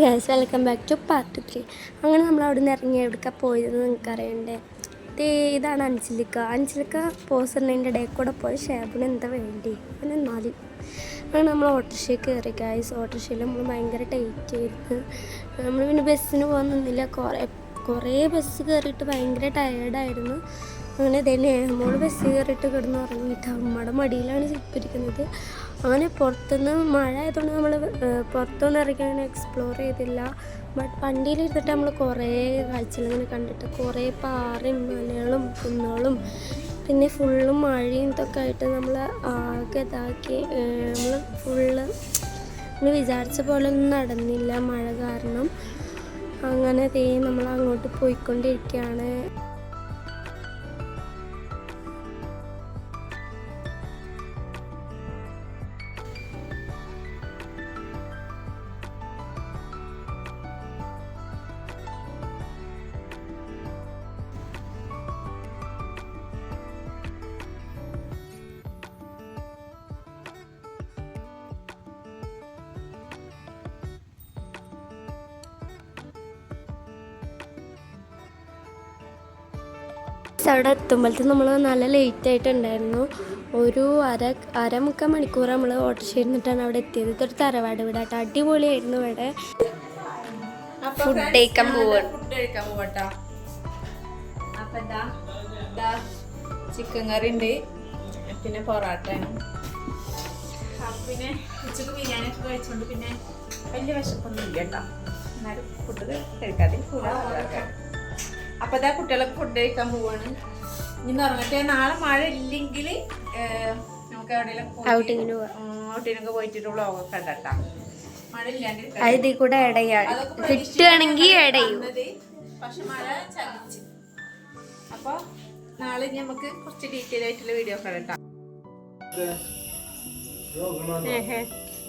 Guys welcome back to part three അങ്ങനെ നമ്മൾ അവിടെ നിന്ന് ഇറങ്ങി എവിടേക്കാണ് പോയതെന്ന് നിങ്ങൾക്ക് അറിയണ്ടേ ദേ ഇതാണ് അഞ്ചലിക്ക അഞ്ചലിക്ക പോസറിന്റെ ഇടയിൽ കൂടെ പോയ ഷേബിന് എന്താ വേണ്ടി? പിന്നെ എന്നാലും. അങ്ങനെ നമ്മൾ ഓട്ടോറിക്ഷയിൽ കയറി ഗൈസ് ഓട്ടോറിക്ഷയിൽ നമ്മൾ ഭയങ്കര ടൈറ്റ് ആയിരുന്നു. നമ്മൾ പിന്നെ ബസ്സിന് പോകാൻ നിന്നില്ല. കുറേ കുറേ ബസ് കയറിയിട്ട് ഭയങ്കര ടയേർഡായിരുന്നു അങ്ങനെ തന്നെ നമ്മൾ ബസ് കയറിയിട്ട് കിടന്ന് ഉറങ്ങിയിട്ട് അമ്മയുടെ മടിയിലാണ് ചിപ്പിരിക്കുന്നത് അങ്ങനെ പുറത്തുനിന്ന് മഴ ആയതുകൊണ്ട് നമ്മൾ പുറത്തൊന്നും ഇറങ്ങി എക്സ്പ്ലോർ ചെയ്തില്ല. ബട്ട് വണ്ടിയിലിരുന്നിട്ട് നമ്മൾ കുറേ കാഴ്ചകളിങ്ങനെ കണ്ടിട്ട് കുറേ പാറയും മലകളും കുന്നുകളും പിന്നെ ഫുള്ളും മഴയും ഇതൊക്കെ ആയിട്ട് നമ്മൾ ആകെ ഇതാക്കി നമ്മൾ ഫുള്ള് നമ്മൾ വിചാരിച്ച പോലെ ഒന്നും നടന്നില്ല മഴ കാരണം. അങ്ങനെ തേ നമ്മൾ അങ്ങോട്ട് പോയിക്കൊണ്ടിരിക്കുകയാണ് അവിടെ എത്തുമ്പോഴത്തെ നമ്മൾ നല്ല ലേറ്റ് ആയിട്ടുണ്ടായിരുന്നു. ഒരു അര അരമുക്കാൽ മണിക്കൂർ നമ്മൾ ഓർഡർ ഇരുന്നിട്ടാണ് അവിടെ എത്തിയത്. ഇതൊരു തറവാട് വീട് കേട്ടോ അടിപൊളിയായിരുന്നു ഇവിടെ. ഫുഡ് കഴിക്കാൻ പോവട്ടോ. ചിക്കൻ കറി ഉണ്ട്. പിന്നെ പൊറാട്ടയാണ്. പിന്നെ ഉച്ചയ്ക്ക് ബിരിയാണി ഒക്കെ കഴിച്ചോണ്ട് പിന്നെ വലിയ വിശപ്പൊന്നും ഇല്ല കേട്ടോ. എന്നാലും ഫുഡ് കഴിക്കാതെ അപ്പൊ ഇതാ കുട്ടികളൊക്കെ ഫുഡ് കഴിക്കാൻ പോവാണ്. ഇനി ഉറങ്ങട്ടെ. നാളെ മഴ ഇല്ലെങ്കിൽ നമുക്ക് എവിടെയെങ്കിലും ഔട്ടിങ്ങിന് പോവാം. ഔട്ടിനൊക്കെ പോയിട്ട് വ്ളോഗൊക്കെ ഉണ്ടട്ടാ മഴ ഇല്ലാണ്ട് അത് ഇതിൽ കൂടെ അതൊക്കെ കിട്ടുകയാണെങ്കിൽ ഇടയും. പക്ഷെ മഴ ചലിച്ച് അപ്പൊ നാളെ നമുക്ക് കുറച്ച് ഡീറ്റെയിൽ ആയിട്ടുള്ള വീഡിയോ ഒക്കെ ഇടാം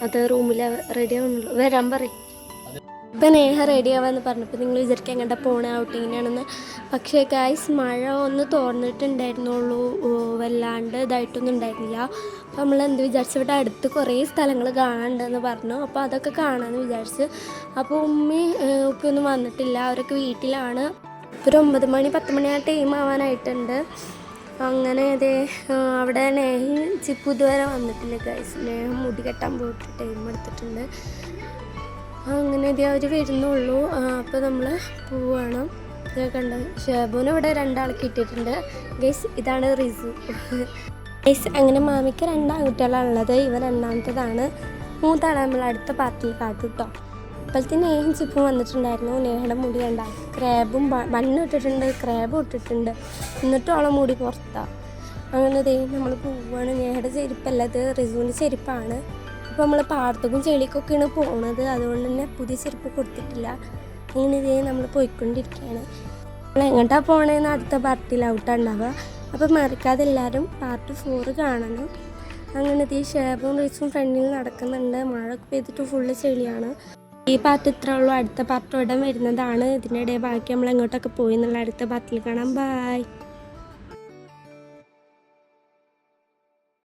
അത് റൂമിൽ റെഡി ആവുന്നുള്ളൂ. വരാൻ പറയും. ഇപ്പം നേഹ റെഡി ആവാന്ന് പറഞ്ഞപ്പോൾ നിങ്ങൾ വിചാരിക്കാൻ കണ്ട പോണ ഔട്ടിങ്ങിനാണെന്ന് പക്ഷേ ഗായ്സ് മഴ ഒന്ന് തോർന്നിട്ടുണ്ടായിരുന്നുള്ളൂ. ഓ, വല്ലാണ്ട് ഇതായിട്ടൊന്നും ഉണ്ടായിരുന്നില്ല. അപ്പോൾ നമ്മൾ എന്ത് വിചാരിച്ചു? ഇവിടെ അടുത്ത് കുറേ സ്ഥലങ്ങൾ കാണാനുണ്ടെന്ന് പറഞ്ഞു. അപ്പോൾ അതൊക്കെ കാണാമെന്ന് വിചാരിച്ച്. അപ്പോൾ ഉമ്മി ഉപ്പിയൊന്നും വന്നിട്ടില്ല. അവരൊക്കെ വീട്ടിലാണ്. ഒരു ഒമ്പത് മണി പത്ത് മണി ആ ടൈം ആവാനായിട്ടുണ്ട്. അങ്ങനെ അതെ അവിടെ നേഹി ചിപ്പു ഇതുവരെ വന്നിട്ടില്ല ഗൈസ് നേഹം മുടി കെട്ടാൻ പോയിട്ട് ടൈം എടുത്തിട്ടുണ്ട്. അങ്ങനെ അവർ വരുന്നുള്ളൂ. അപ്പോൾ നമ്മൾ പോവാണ്. കണ്ട? ഷേബുവിന് ഇവിടെ രണ്ടാൾക്ക് കിട്ടിയിട്ടുണ്ട് ഗൈസ് ഇതാണ് റിസു. ഗൈസ് അങ്ങനെ മാമിക്ക് രണ്ട് ആൺകുട്ടികളാണുള്ളത് ഇവ രണ്ടാമത്തതാണ്. മൂത്താണ് നമ്മൾ അടുത്ത പാർട്ടിയിൽ കാട്ടും കേട്ടോ അപ്പോഴത്തെ നേഹം ചിപ്പും വന്നിട്ടുണ്ടായിരുന്നു. നേഹയുടെ മുടി കണ്ട? ക്രാബും മണ്ണ് ഇട്ടിട്ടുണ്ട്. ക്രാബും ഇട്ടിട്ടുണ്ട്. എന്നിട്ടും അവളെ മുടി പുറത്താണ് അങ്ങനെ ദേ നമ്മൾ പോവാണ്. നേഹയുടെ ചെരുപ്പല്ലത് റിസുവിന്റെ ചെരുപ്പാണ്. അപ്പോൾ നമ്മൾ പാടത്തേക്കും ചെളിക്കൊക്കെയാണ് പോണത്. അതുകൊണ്ട് തന്നെ പുതിയ ചെരുപ്പ് കൊടുത്തിട്ടില്ല. അങ്ങനെ ഇതേ നമ്മൾ പോയിക്കൊണ്ടിരിക്കുകയാണ് നമ്മൾ എങ്ങോട്ടാണ് പോണേന്ന് അടുത്ത പാർട്ടിയിൽ ഔട്ടാണ് ഉണ്ടാവുക അപ്പോൾ മറക്കാതെ എല്ലാവരും പാർട്ട് ഫോറ് കാണണം. അങ്ങനെ ഈ ഷേബും റീസും ഫ്രണ്ടിൽ നടക്കുന്നുണ്ട്. മഴ പെയ്തിട്ട് ഫുള്ള് ചെളിയാണ്. ഈ പാർട്ട് ഇത്ര ഉള്ളൂ. അടുത്ത പാർട്ട് ഉടൻ വരുന്നതാണ്. ഇതിനിടെ ബാക്കി നമ്മൾ എങ്ങോട്ടൊക്കെ പോയി എന്നുള്ള അടുത്ത പാർട്ടിൽ കാണാം. ബായ്